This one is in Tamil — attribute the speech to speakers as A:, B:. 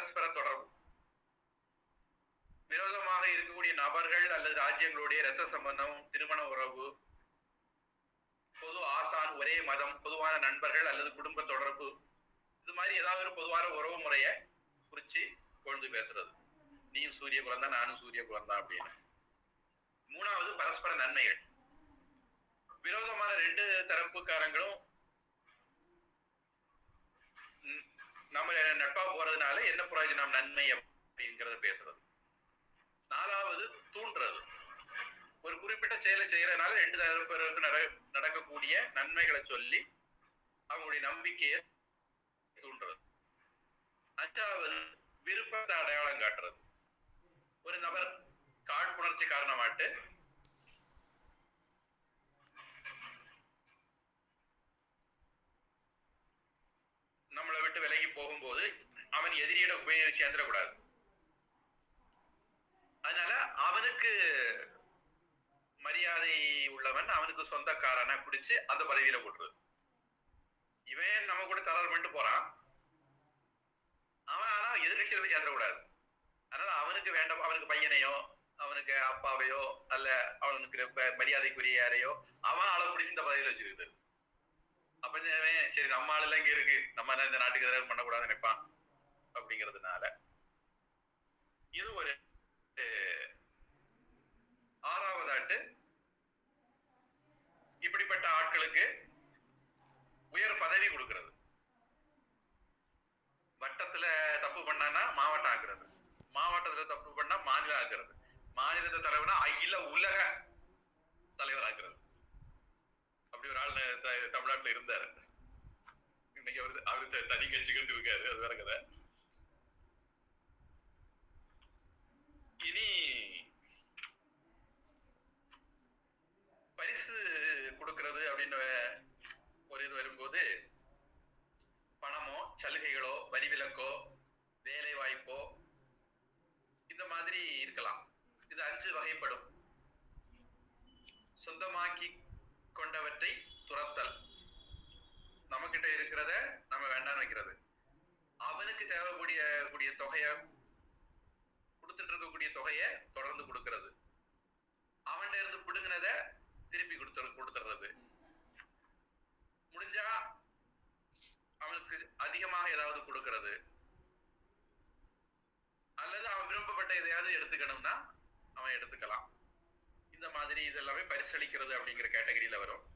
A: பரஸ்பர தொடர்பு. விரோதமாக இருக்கக்கூடிய நபர்கள் அல்லது ராஜ்யங்களுடைய இரத்த சம்பந்தம் திருமண உறவு பொது ஆசான் ஒரே மதம் பொதுவான நண்பர்கள் அல்லது குடும்ப தொடர்பு இது மாதிரி ஏதாவது ஒரு பொதுவான உறவு முறையை குறிச்சு கொழுந்து பேசுறது. நீயும் சூரிய குலம் தான் நானும் சூரிய குலம் தான் அப்படின்னு. மூணாவது பரஸ்பர நன்மைகள். விரோதமான ரெண்டு தரப்புக்காரங்களும் நம்ம நட்பா போறதுனால என்ன பிரயோஜனம் நன்மை அப்படிங்கறத பேசுறது. நாலாவது தூண்டுறது. ஒரு குறிப்பிட்ட செயலை செய்யறதுனால ரெண்டு தரப்பினருக்கு நட- நடக்கக்கூடிய நன்மைகளை சொல்லி அவங்களுடைய நம்பிக்கையை தூண்டுறது. அஞ்சாவது விருப்பத்தை அடையாளம் காட்டுறது. ஒரு நபர் காழ்ப்புணர்ச்சி காரணமாட்டு விட்டு விலகி போகும்போது அவன் எதிரியோட போய் சேர்ந்துடக்கூடாது. அதனால அவனுக்கு மரியாதை உள்ளவன் அவனுக்கு சொந்தக்காரனை பிடிச்சு அந்த பதவியில போட்டுருது இவன் நம்ம கூட தளர் பண்ணிட்டு போறான். அவன் ஆனா எதிர்கட்சியில போய் சேர்ந்துடக்கூடாது. அதனால அவனுக்கு வேண்டாம் அவனுக்கு பையனையோ அவனுக்கு அப்பாவையோ அல்ல அவனுக்கு ப- மரியாதைக்குரிய யாரையோ அவன் அளவு பிடிச்சு இந்த பதவியில வச்சிருக்குது அப்ப சரி நம்ம ஆள் எல்லாம் இங்க இருக்கு. நம்ம இந்த நாட்டுக்கு எதிராக பண்ணக்கூடாதுன்னு நினைப்பான். அப்படிங்கிறதுனால இது ஒரு ஆறாவதாட்டு இப்படிப்பட்ட ஆட்களுக்கு உயர் பதவி கொடுக்கிறது. வட்டத்துல தப்பு பண்ணானா மாவட்டம் ஆக்குறது. மாவட்டத்துல தப்பு பண்ணா மாநிலம் ஆக்குறது. மாநிலத்தை தலைவனா அகில உலக தலைவர் ஆக்குறது அப்படி ஒரு ஆள் தமிழ்நாட்டுல இருந்தாரு. இன்னைக்கு அவரு அவரு தனி கட்சிக்கிட்டு இருக்காரு அது வேற கதை. இனி பரிசு கொடுக்கறது அப்படின்னு ஒரு இது வரும்போது பணமோ சலுகைகளோ வரிவிலக்கோ வேலை வாய்ப்போ இந்த மாதிரி இருக்கலாம். இது அஞ்சு வகைப்படும். சொந்தமாக்கி கொண்டவற்றை துரத்தல். நம்ம கிட்ட இருக்கிறத நம்ம வேண்டாம் வைக்கிறது. அவனுக்கு தேவைக்கூடிய கூடிய தொகைய கொடுத்துட்டு இருக்கக்கூடிய தொகைய தொடர்ந்து கொடுக்கிறது. அவன்கிட்ட இருந்து பிடுங்கினத திருப்பி கொடுத்து கொடுத்துறது முடிஞ்சா அவனுக்கு அதிகமாக ஏதாவது கொடுக்கறது. அல்லது அவன் விரும்பப்பட்ட எதையாவது எடுத்துக்கணும்னா மாதிரி இதெல்லாமே பரிசளிக்கிறது அப்படிங்கிற கேட்டகரியில வரும்.